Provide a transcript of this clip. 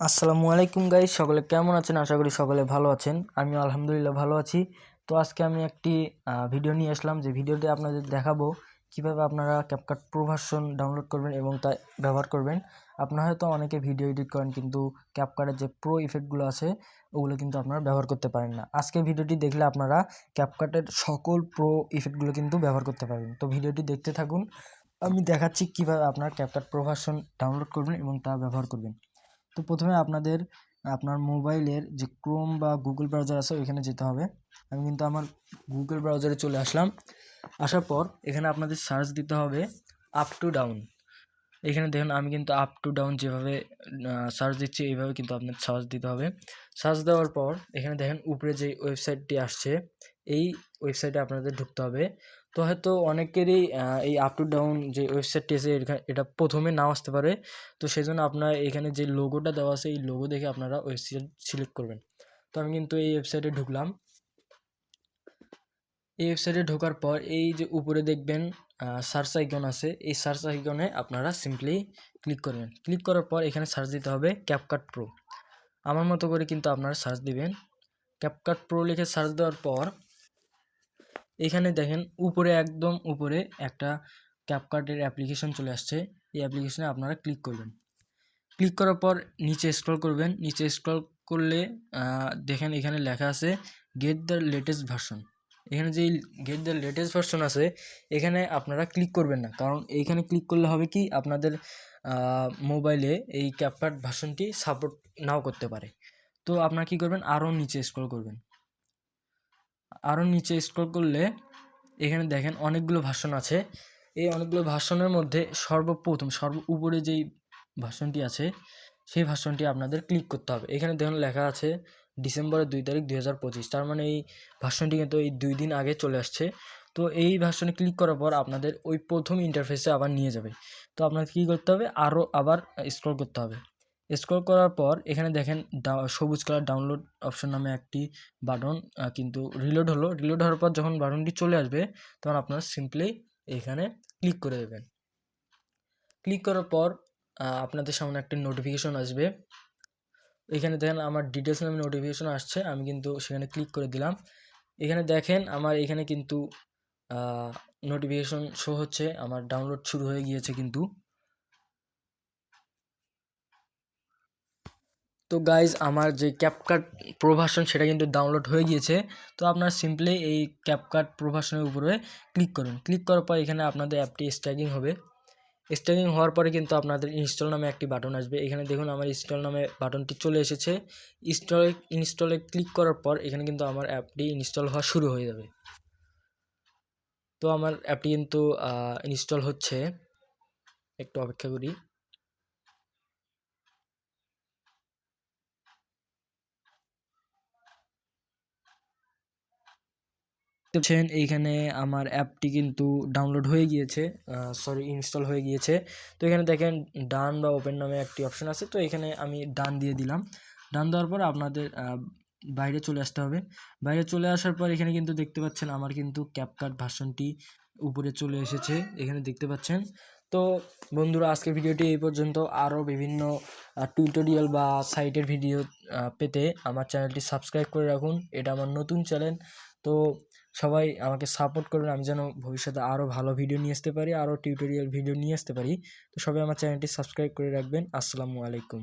আসসালামু আলাইকুম গাইস সকলে কেমন আছেন? আশা করি সকলে ভালো আছেন। আমি আলহামদুলিল্লাহ ভালো আছি। তো আজকে আমি একটি ভিডিও নিয়ে আসলাম। যে ভিডিওতে আপনাদের দেখাবো কীভাবে আপনারা ক্যাপকাট প্রো ডাউনলোড করবেন এবং তা ব্যবহার করবেন। আপনারা হয়তো অনেকে ভিডিও এডিট করেন, কিন্তু ক্যাপকাটের যে প্রো ইফেক্টগুলো আছে, ওগুলো কিন্তু আপনারা ব্যবহার করতে পারেন না। আজকে ভিডিওটি দেখলে আপনারা ক্যাপকাটের সকল প্রো ইফেক্টগুলো কিন্তু ব্যবহার করতে পারবেন। তো ভিডিওটি দেখতে থাকুন। আমি দেখাচ্ছি কীভাবে আপনার ক্যাপকাট প্রো ডাউনলোড করবেন এবং তা ব্যবহার করবেন। তো প্রথমে আপনাদের, আপনার মোবাইলের যে ক্রোম বা গুগল ব্রাউজার আছে ওইখানে যেতে হবে। আমি কিন্তু আমার গুগল ব্রাউজারে চলে আসলাম। আসার পর এখানে আপনাদের সার্চ দিতে হবে আপ টু ডাউন এখানে দেখুন আমি কিন্তু আপ টু ডাউন যেভাবে সার্চ দিচ্ছি এইভাবে কিন্তু আপনার সার্চ দিতে হবে। সার্চ দেওয়ার পর এখানে দেখেন উপরে যে ওয়েবসাইটটি আসছে এই ওয়েবসাইটে আপনাদের ঢুকতে হবে। তো হয়তো অনেকেরই এই আপ টু ডাউন যে ওয়েবসাইটটি আছে এটা প্রথমে নাও আসতে পারে। তো সেই জন্য আপনার এখানে যে লোগোটা দেওয়া আছে, এই লোগো দেখে আপনারা ওয়েবসাইট সিলেক্ট করবেন। তো আমি কিন্তু এই ওয়েবসাইটে ঢুকলাম। এই ওয়েবসাইটে ঢোকার পর এই যে উপরে দেখবেন সার্চ আইকন আছে। এই সার্চ আইকনে আপনারা সিম্পলি ক্লিক করবেন। ক্লিক করার পর এখানে সার্চ দিতে হবে ক্যাপকাট প্রো আমার মতো করে কিন্তু আপনারা সার্চ দিবেন। ক্যাপকাট প্রো লিখে সার্চ দেওয়ার পর এখানে দেখেন উপরে একদম উপরে একটা ক্যাপকার্টের অ্যাপ্লিকেশন চলে আসছে। এই অ্যাপ্লিকেশনে আপনারা ক্লিক করবেন। ক্লিক করার পর নিচে স্ক্রল করবেন। নিচে স্ক্রল করলে দেখেন এখানে লেখা আছে গেট দ্য লেটেস্ট ভার্সন এখানে যেই গেট দ্য লেটেস্ট ভার্সন আছে, এখানে আপনারা ক্লিক করবেন না। কারণ এইখানে ক্লিক করলে হবে কি? আপনাদের মোবাইলে এই ক্যাপকার্ট ভার্সনটি সাপোর্ট নাও করতে পারে। তো আপনারা কী করবেন? আরও নিচে স্ক্রল করবেন। আরও নিচে স্ক্রল করলে এখানে দেখেন অনেকগুলো ভাষণ আছে। এই অনেকগুলো ভাষণের মধ্যে সর্বপ্রথম, সর্ব উপরে যেই ভাষণটি আছে, সেই ভাষণটি আপনাদের ক্লিক করতে হবে। এখানে দেখুন লেখা আছে ডিসেম্বরের দুই তারিখ দুই হাজার পঁচিশ, তার মানে এই ভাষণটি কিন্তু এই দুই দিন আগে চলে আসছে। তো এই ভাষণে ক্লিক করার পর আপনাদের ওই প্রথম ইন্টারফেসে আবার নিয়ে যাবে। তো আপনাকে কী করতে হবে? আরও আবার স্ক্রল করতে হবে। স্ক্রল করার পর এখানে দেখেন সবুজ কালার ডাউনলোড অপশন নামে একটি বাটন কিন্তু রিলোড হলো। রিলোড হওয়ার পর যখন বাটনটি চলে আসবে, তখন আপনারা সিম্পলি এখানে ক্লিক করে দেবেন। ক্লিক করার পর আপনাদের সামনে একটা নোটিফিকেশন আসবে। এখানে দেখেন আমার ডিটেলস নামে নোটিফিকেশন আসছে, আমি কিন্তু সেখানে ক্লিক করে দিলাম। এখানে দেখেন আমার এখানে কিন্তু নোটিফিকেশন শো হচ্ছে, আমার ডাউনলোড শুরু হয়ে গিয়েছে কিন্তু। তো গাইজ আমার যে ক্যাপকাট প্রভাষণ সেটা কিন্তু ডাউনলোড হয়ে গিয়েছে। তো আপনার সিম্পলি এই ক্যাপকাট প্রভাষণের উপরে ক্লিক করুন। ক্লিক করার পর এখানে আপনাদের অ্যাপটি স্ট্যাকিং হবে। স্ট্যাকিং হওয়ার পরে কিন্তু আপনাদের ইনস্টল নামে একটি বাটন আসবে। এখানে দেখুন আমার ইনস্টল নামে বাটনটি চলে এসেছে। ইনস্টলে ইনস্টলে ক্লিক করার পর এখানে কিন্তু আমার অ্যাপটি ইনস্টল হওয়া শুরু হয়ে যাবে। তো আমার অ্যাপটি কিন্তু ইনস্টল হচ্ছে। একটু অপেক্ষা করি। দেখছেন, এইখানে আমার অ্যাপটি কিন্তু ডাউনলোড হয়ে গিয়েছে সরি ইনস্টল হয়ে গিয়েছে। তো এখানে দেখেন, ডান বা ওপেন নামে একটি অপশন আছে, তো এখানে আমি ডান দিয়ে দিলাম। ডান দেওয়ার পর আপনাদের বাইরে চলে আসতে হবে। বাইরে চলে আসার পর এখানে কিন্তু দেখতে পাচ্ছেন, আমার কিন্তু ক্যাপকাট ভার্সনটি উপরে চলে এসেছে, এখানে দেখতে পাচ্ছেন। তো বন্ধুরা, আজকের ভিডিওটি এই পর্যন্ত। আরও বিভিন্ন টিউটোরিয়াল বা সাইটের ভিডিও পেতে আমার চ্যানেলটি সাবস্ক্রাইব করে রাখুন। এটা আমার নতুন চ্যানেল তো সবাই আমাকে সাপোর্ট করবেন। আমি যেন ভবিষ্যতে আরও ভালো ভিডিও নিয়ে আসতে পারি আরও টিউটোরিয়াল ভিডিও নিয়ে আসতে পারি। তো সবাই আমার চ্যানেলটি সাবস্ক্রাইব করে রাখবেন। আসসালামু আলাইকুম।